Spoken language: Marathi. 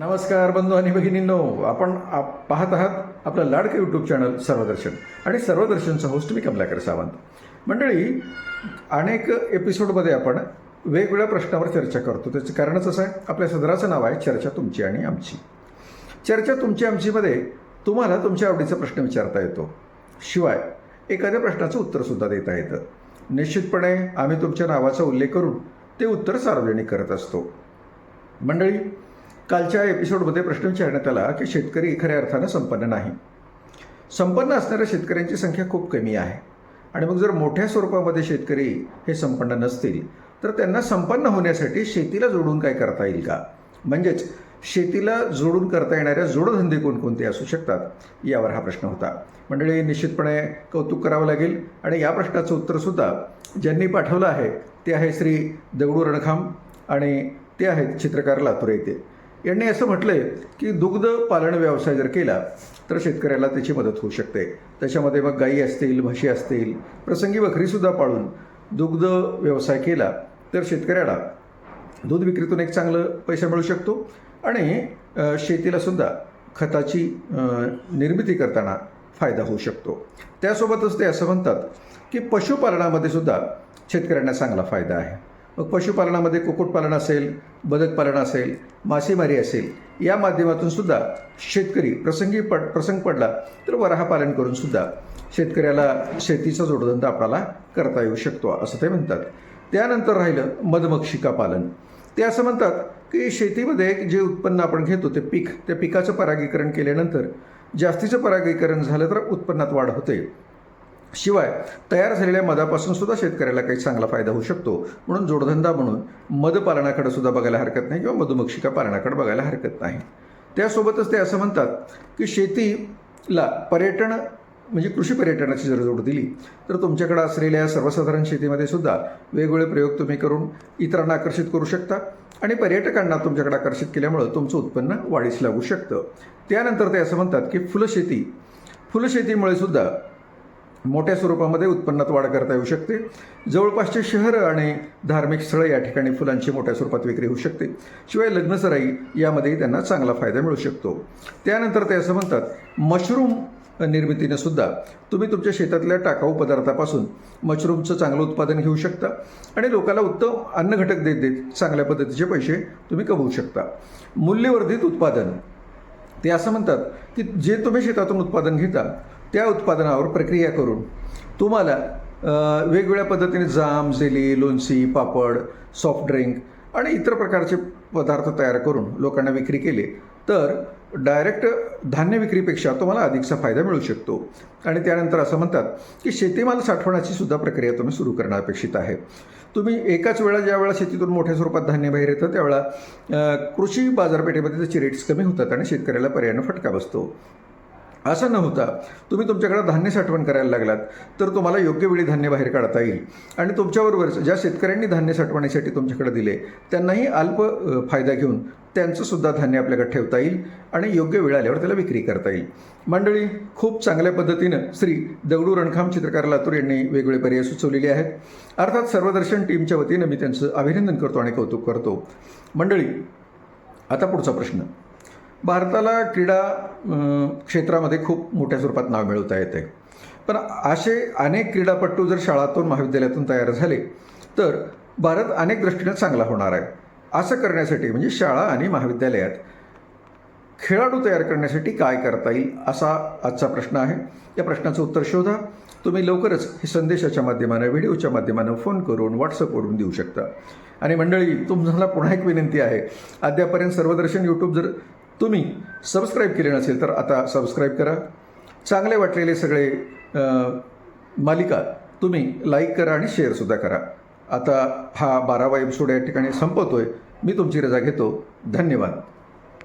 नमस्कार बंधू आणि भगिनींनो आपण आप- पाहत आहात आपलं लाडकं यूट्यूब चॅनल सर्वदर्शन आणि सर्वदर्शनचा होस्ट मी कमलाकर सावंत. मंडळी अनेक एपिसोडमध्ये आपण वेगवेगळ्या प्रश्नावर चर्चा करतो. त्याचं कारणच असं आहे आपल्या सदराचं नाव आहे चर्चा तुमची आणि आमची. चर्चा तुमची आमचीमध्ये तुम्हाला तुमच्या आवडीचा प्रश्न विचारता येतो. शिवाय एखाद्या प्रश्नाचं उत्तरसुद्धा देता येतं. निश्चितपणे आम्ही तुमच्या नावाचा उल्लेख करून ते उत्तर सार्वजनिक करत असतो. मंडळी कालच्या एपिसोडमध्ये प्रश्न विचारण्यात आला की शेतकरी खऱ्या अर्थानं संपन्न नाही. संपन्न असणाऱ्या शेतकऱ्यांची संख्या खूप कमी आहे. आणि मग जर मोठ्या स्वरूपामध्ये शेतकरी हे संपन्न नसतील तर त्यांना संपन्न होण्यासाठी शेतीला जोडून काय करता येईल का? म्हणजेच शेतीला जोडून करता येणाऱ्या जोडधंदे कोणकोणते असू शकतात यावर हा प्रश्न होता. मंडळी निश्चितपणे कौतुक करावं लागेल. आणि या प्रश्नाचं उत्तरसुद्धा ज्यांनी पाठवलं आहे ते आहे श्री दगडू रणखाम आणि ते आहेत चित्रकार लातूर येथे. यांनी असं म्हटलंय की दुग्ध पालन व्यवसाय जर केला तर शेतकऱ्याला त्याची मदत होऊ शकते. त्याच्यामध्ये मग गाई असतील म्हशी असतील प्रसंगी बकरीसुद्धा पाळून दुग्ध व्यवसाय केला तर शेतकऱ्याला दूध विक्रीतून एक चांगलं पैसा मिळू शकतो. आणि शेतीलासुद्धा खताची निर्मिती करताना फायदा होऊ शकतो. त्यासोबतच ते असं म्हणतात की पशुपालनामध्ये सुद्धा शेतकऱ्यांना चांगला फायदा आहे. मग पशुपालनामध्ये कुक्कुटपालन असेल बदकपालन असेल मासेमारी असेल या माध्यमातून सुद्धा शेतकरी प्रसंगी पड प्रसंग पडला तर वराहपालन करून सुद्धा शेतकऱ्याला शेतीचा जोडधंदा आपल्याला करता येऊ शकतो असं ते म्हणतात. त्यानंतर राहिलं मधमक्षिका पालन. ते असं म्हणतात की शेतीमध्ये जे उत्पन्न आपण घेतो ते पीक त्या पिकाचं परागीकरण केल्यानंतर जास्तीचं परागीकरण झालं तर उत्पन्नात वाढ होते. शिवाय तयार झालेल्या मधापासून सुद्धा शेतकऱ्याला काही चांगला फायदा होऊ शकतो. म्हणून जोडधंदा म्हणून मधपालनाकडे सुद्धा बघायला हरकत नाही किंवा मधुमक्षिका पालनाकडे बघायला हरकत नाही. त्यासोबतच ते असं म्हणतात की शेतीला पर्यटन म्हणजे कृषी पर्यटनाची जर जोड दिली तर तुमच्याकडे असलेल्या सर्वसाधारण शेतीमध्ये सुद्धा वेगवेगळे प्रयोग तुम्ही करून इतरांना आकर्षित करू शकता आणि पर्यटकांना तुमच्याकडे आकर्षित केल्यामुळं तुमचं उत्पन्न वाढीस लागू शकतं. त्यानंतर ते असं म्हणतात की फुलशेती फुलशेतीमुळे सुद्धा मोठ्या स्वरूपामध्ये उत्पन्नात वाढ करता येऊ शकते. जवळपासचे शहरं आणि धार्मिक स्थळं या ठिकाणी फुलांची मोठ्या स्वरूपात विक्री होऊ शकते. शिवाय लग्नसराई यामध्येही त्यांना चांगला फायदा मिळू शकतो. त्यानंतर ते असं म्हणतात मशरूम निर्मितीने सुद्धा तुम्ही तुमच्या शेतातल्या टाकाऊ पदार्थापासून मशरूमचं चांगलं उत्पादन घेऊ शकता आणि लोकांना उत्तम अन्न घटक देत देत चांगल्या पद्धतीचे पैसे तुम्ही कमवू शकता. मूल्यवर्धित उत्पादन. ते असं म्हणतात की जे तुम्ही शेतातून उत्पादन घेता त्या उत्पादनावर प्रक्रिया करून तुम्हाला वेगवेगळ्या पद्धतीने जाम जेली लोणची पापड सॉफ्ट ड्रिंक आणि इतर प्रकारचे पदार्थ तयार करून लोकांना विक्री केले तर डायरेक्ट धान्य विक्रीपेक्षा तुम्हाला अधिकचा फायदा मिळू शकतो. आणि त्यानंतर असं म्हणतात की शेतीमाल साठवण्याची सुद्धा प्रक्रिया तुम्ही सुरू करणं अपेक्षित आहे. तुम्ही एकाच वेळा ज्या वेळा शेतीतून मोठ्या स्वरूपात धान्य बाहेर येतं त्यावेळा कृषी बाजारपेठेमध्ये त्याचे रेट्स कमी होतात आणि शेतकऱ्याला पर्यायानं फटका बसतो. असं न होता तुम्ही तुमच्याकडे धान्य साठवण करायला लागलात तर तुम्हाला योग्य वेळी धान्य बाहेर काढता येईल. आणि तुमच्याबरोबरच ज्या शेतकऱ्यांनी धान्य साठवण्यासाठी तुमच्याकडे दिले त्यांनाही अल्प फायदा घेऊन त्यांचं सुद्धा धान्य आपल्याकडे ठेवता येईल आणि योग्य वेळ आल्यावर त्याला विक्री करता येईल. मंडळी खूप चांगल्या पद्धतीनं श्री दगडू रणखाम चित्रकार लातूर यांनी वेगवेगळे पर्याय सुचवलेले आहेत. अर्थात सर्वदर्शन टीमच्या वतीनं मी त्यांचं अभिनंदन करतो आणि कौतुक करतो. मंडळी आता पुढचा प्रश्न. भारताला क्रीडा क्षेत्रामध्ये खूप मोठ्या स्वरूपात नाव मिळवता येते. पण असे अनेक क्रीडापटू जर शाळातून महाविद्यालयातून तयार झाले तर भारत अनेक दृष्टीने चांगला होणार आहे. असं करण्यासाठी म्हणजे शाळा आणि महाविद्यालयात खेळाडू तयार करण्यासाठी काय करता येईल असा आजचा प्रश्न आहे. या प्रश्नाचं उत्तर शोधा. तुम्ही लवकरच हे संदेशाच्या माध्यमानं व्हिडिओच्या माध्यमानं फोन करून व्हॉट्सअपवरून देऊ शकता. आणि मंडळी तुम्हाला पुन्हा एक विनंती आहे. अद्यापर्यंत सर्वदर्शन यूट्यूब जर तुम्ही सबस्क्राईब केले नसेल तर आता सबस्क्राईब करा. चांगले वाटलेले सगळे मालिका तुम्ही लाईक करा आणि शेअरसुद्धा करा. आता हा बारावा एपिसोड या ठिकाणी संपवतोय मी तुमची रजा घेतो. धन्यवाद.